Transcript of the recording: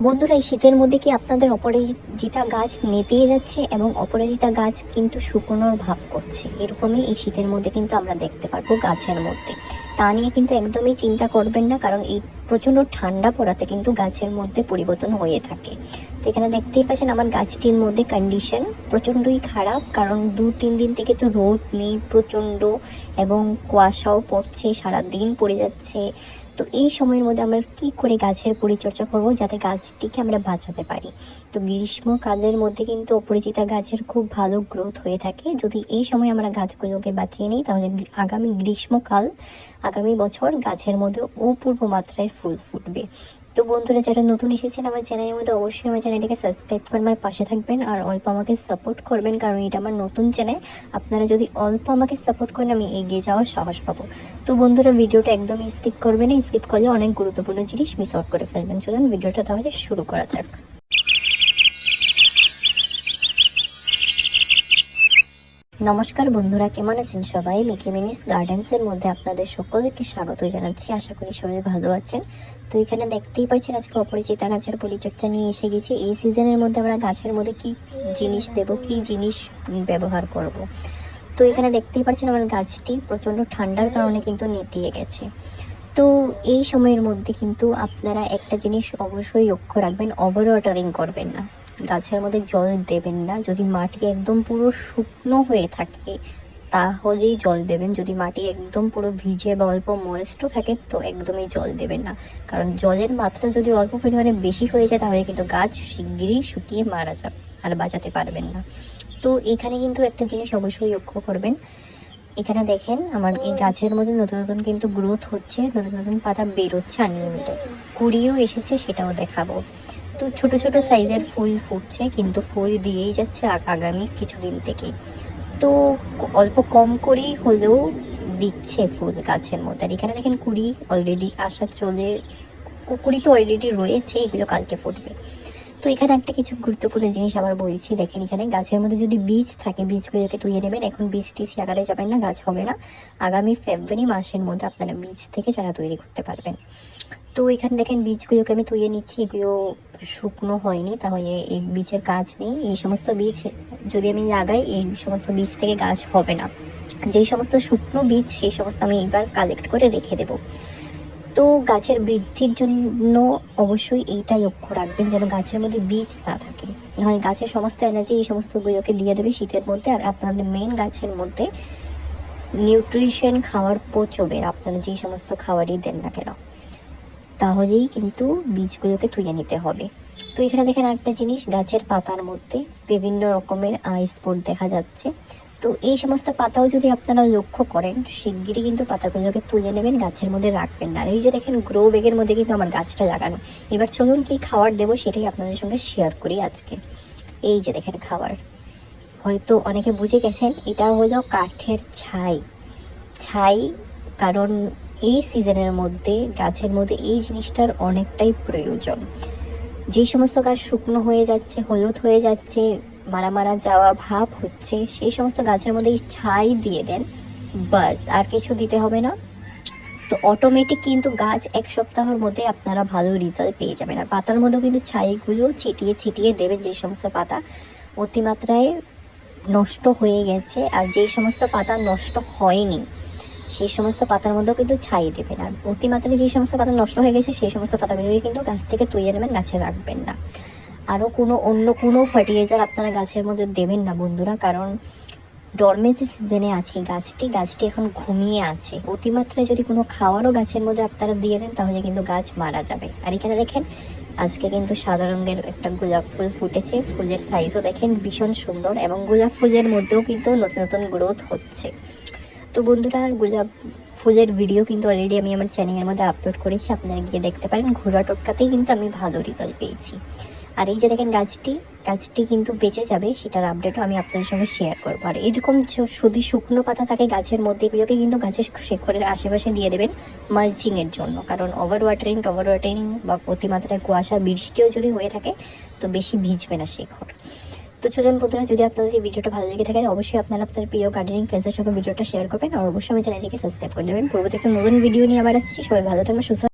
বন্ধুরা, এই শীতের মধ্যে কি আপনাদের অপরাজিতা গাছ নেতিয়ে যাচ্ছে এবং অপরাজিতা গাছ কিন্তু শুকনোর ভাব করছে? এরকমই এই শীতের মধ্যে কিন্তু আমরা দেখতে পারব গাছের মধ্যে। তা নিয়ে কিন্তু একদমই চিন্তা করবেন না, কারণ এই প্রচণ্ড ঠান্ডা পড়াতে কিন্তু গাছের মধ্যে পরিবর্তন হয়ে থাকে। তো এখানে দেখতেই পাচ্ছেন, আমার গাছটির মধ্যে কন্ডিশন প্রচণ্ডই খারাপ, কারণ দু তিন দিন থেকে তো রোদ নেই প্রচণ্ড এবং কুয়াশাও পড়ছে সারা দিন পড়ে যাচ্ছে। তো এই সময়ের মধ্যে আমরা কি করে গাছের পরিচর্যা করব যাতে গাছটিকে আমরা বাঁচাতে পারি? তো গ্রীষ্মকালের মধ্যে কিন্তু অপরিচিতা গাছের খুব ভালো গ্রোথ হয়ে থাকে। যদি এই সময় আমরা গাছগুলোকে বাঁচিয়ে নিই, তাহলে আগামী গ্রীষ্মকাল, আগামী বছর গাছের মধ্যে অপূর্ব মাত্রায় ফুল ফুটবে। তো বন্ধুরা, যারা নতুন এসেছেন আমার চ্যানেলের মধ্যে অবশ্যই আমার চ্যানেলটিকে সাবস্ক্রাইব করে আমার পাশে থাকবেন আর অল্প আমাকে সাপোর্ট করবেন, কারণ এটা আমার নতুন চ্যানেল আপনারা যদি অল্প আমাকে সাপোর্ট করেন, আমি এগিয়ে যাওয়ার সাহস পাবো। তো বন্ধুরা, ভিডিওটা একদম স্কিপ করবেন স্কিপ করলে অনেক গুরুত্বপূর্ণ জিনিস মিস আউট করে ফেলবেন। চলুন, ভিডিওটা তাহলে শুরু করা যাক। নমস্কার বন্ধুরা, কেমন আছেন সবাই? মিকি মিনিস গার্ডেন্সের মধ্যে আপনাদের সকলকে স্বাগত জানাচ্ছি। আশা করি সবাই ভালো আছেন। তো এখানে দেখতেই পাচ্ছেন আজকে অপরিচিতা গাছের পরিচর্যা নিয়ে এসে গেছি। এই সিজনের মধ্যে আমরা গাছের মধ্যে কি জিনিস দেব, কি জিনিস ব্যবহার করব। তো এখানে দেখতেই পাচ্ছেন আমার গাছটি প্রচণ্ড ঠান্ডার কারণে কিন্তু নেতিয়ে গেছে। তো এই সময়ের মধ্যে কিন্তু আপনারা একটা জিনিস অবশ্যই লক্ষ্য রাখবেন ওভার ওয়াটারিং করবেন না। গাছের মধ্যে জল দেবেন না। যদি মাটি একদম পুরো শুকনো হয়ে থাকে, তাহলেই জল দেবেন। যদি মাটি একদম পুরো ভিজে বা অল্প ময়েস্টও থাকে, তো একদমই জল দেবেন না। কারণ জলের মাত্রা যদি অল্প পরিমাণে বেশি হয়ে যায়, তাহলে কিন্তু গাছ শিগগিরই শুকিয়ে মারা যাবে আর বাঁচাতে পারবেন না। তো এখানে কিন্তু একটা জিনিস অবশ্যই লক্ষ্য করবেন। এখানে দেখেন, আমার এই গাছের মধ্যে নতুন নতুন কিন্তু গ্রোথ হচ্ছে, নতুন নতুন পাতা বেরোচ্ছে আনলিমিটেড কুড়িও এসেছে, সেটাও দেখাবো। তো ছোট ছোট সাইজের ফুল ফুটছে, কিন্তু ফুল দিয়েই যাচ্ছে আগ- আগামী কিছুদিন থেকে তো অল্প কম করেই হলেও দিচ্ছে ফুল গাছের মধ্যে। আর এখানে দেখেন কুড়ি অলরেডি আসা চলে কুড়ি তো অলরেডি রয়েছে, এগুলো কালকে ফুটবে। তো এখানে একটা কিছু গুরুত্বপূর্ণ জিনিস আবার বলছি, দেখেন এখানে গাছের মধ্যে যদি বীজ থাকে, বীজগুলোকে তুলে নেবেন, এখন বীজ টিজ লাগাতে যাবেন না, গাছ হবে না। আগামী ফেব্রুয়ারি মাসের মধ্যে আপনারা বীজ থেকে চারা তৈরি করতে পারবেন। তো এখানে দেখেন বীজগুলোকে আমি তুলে নিচ্ছি। এগুলো শুকনো হয়নি, তাহলে এই বীজের গাছ নেই। এই সমস্ত বীজ যদি আমি লাগাই, এই সমস্ত বীজ থেকে গাছ হবে না। যেই সমস্ত শুকনো বীজ, সেই সমস্ত আমি এবার কালেক্ট করে রেখে দেবো। তো গাছের বৃদ্ধির জন্য অবশ্যই এইটা লক্ষ্য রাখবেন, যেন গাছের মধ্যে বীজ না থাকে। নাহলে গাছের সমস্ত এনার্জি এই সমস্তগুলোকে দিয়ে দেবে শীতের মধ্যে, আর আপনাদের মেন গাছের মধ্যে নিউট্রিশন খাওয়ার পচবে আপনারা যেই সমস্ত খাবারই দেন না কেন। তাহলেই কিন্তু বীজগুলোকে তুলে নিতে হবে। তো এখানে দেখেন একটা জিনিস, গাছের পাতার মধ্যে বিভিন্ন রকমের স্পট দেখা যাচ্ছে। তো এই সমস্ত পাতাও যদি আপনারা লক্ষ্য করেন, শিগগিরই কিন্তু পাতাগুলোকে তুলে নেবেন, গাছের মধ্যে রাখবেন না। আর এই যে দেখেন গ্রো ব্যাগের মধ্যে কিন্তু আমার গাছটা লাগানো। এবার চলুন কি খাবার দেবো সেটাই আপনাদের সঙ্গে শেয়ার করি আজকে। এই যে দেখেন খাবার। হয়তো অনেকে বুঝে গেছেন, এটা হলো কাঠের ছাই। ছাই কারণ এই সিজনের মধ্যে, গাছের মধ্যে এই জিনিসটার অনেকটাই প্রয়োজন। যেই সমস্ত গাছ শুকনো হয়ে যাচ্ছে, হলুদ হয়ে যাচ্ছে মারা মারা যাওয়া ভাব হচ্ছে, সেই সমস্ত গাছের মধ্যে ছাই দিয়ে দেন, বাস, আর কিছু দিতে হবে না। তো অটোমেটিক কিন্তু গাছ এক সপ্তাহের মধ্যে আপনারা ভালো রেজাল্ট পেয়ে যাবেন। আর পাতার মধ্যেও কিন্তু ছাইগুলো ছিটিয়ে ছিটিয়ে দেবেন যে সমস্ত পাতা অতিমাত্রায় নষ্ট হয়ে গেছে, আর যেই সমস্ত পাতা নষ্ট হয়নি সেই সমস্ত পাতার মধ্যেও কিন্তু ছাই দেবেন। আর অতিমাত্রায় যে সমস্ত পাতা নষ্ট হয়ে গেছে, সেই সমস্ত পাতাগুলোকে কিন্তু গাছ থেকে তুলে নেবেন, গাছে রাখবেন না। আরও কোনো অন্য কোনো ফার্টিলাইজার আপনারা গাছের মধ্যে দেবেন না বন্ধুরা, কারণ ডরমেসি সিজনে আছে গাছটি গাছটি এখন ঘুমিয়ে আছে। অতিমাত্রায় যদি কোনো খাওয়ারও গাছের মধ্যে আপনারা দিয়ে দেন, তাহলে কিন্তু গাছ মারা যাবে। আর এখানে দেখেন, আজকে কিন্তু সাদা রঙের একটা গোলাপ ফুল ফুটেছে, ফুলের সাইজও দেখেন ভীষণ সুন্দর এবং গোলাপ ফুলের মধ্যেও কিন্তু নতুন নতুন গ্রোথ হচ্ছে। তো বন্ধুরা, গোলাপ ফুলের ভিডিও কিন্তু অলরেডি আমি আমার চ্যানেলের মধ্যে আপলোড করেছি। আপনারা গিয়ে দেখতে পারেন ঘোরা টোটকাতেই কিন্তু আমি ভালো রেজাল্ট পেয়েছি। আর এই যে দেখেন গাছটি গাছটি কিন্তু বেঁচে যাবে, সেটার আপডেটও আমি আপনাদের সঙ্গে শেয়ার করব। আর এরকম যদি শুকনো পাতা থাকে গাছের মধ্যে, এগুলোকে কিন্তু গাছের শেকড়ের আশেপাশে দিয়ে দেবেন মালচিংয়ের জন্য। কারণ ওভার ওয়াটারিং ওভার ওয়াটারিং বা অতিমাত্রায় কুয়াশা, বৃষ্টিও যদি হয়ে থাকে, তো বেশি ভিজবে না শেকড়। তো চলুন বন্ধুরা, যদি আপনাদের এই ভিডিওটা ভালো লেগে থাকে, অবশ্যই আপনারা আপনার প্রিয় গার্ডেনিং ফ্রেন্ডসের সঙ্গে ভিডিওটা শেয়ার করবেন। আর অবশ্যই আমার চ্যানেলটিকে সাবস্ক্রাইব করে দেবেন। পরবর্তী একটা নতুন ভিডিও নিয়ে আবার আসছি। সবাই ভালো থাকবেন, সুস্থ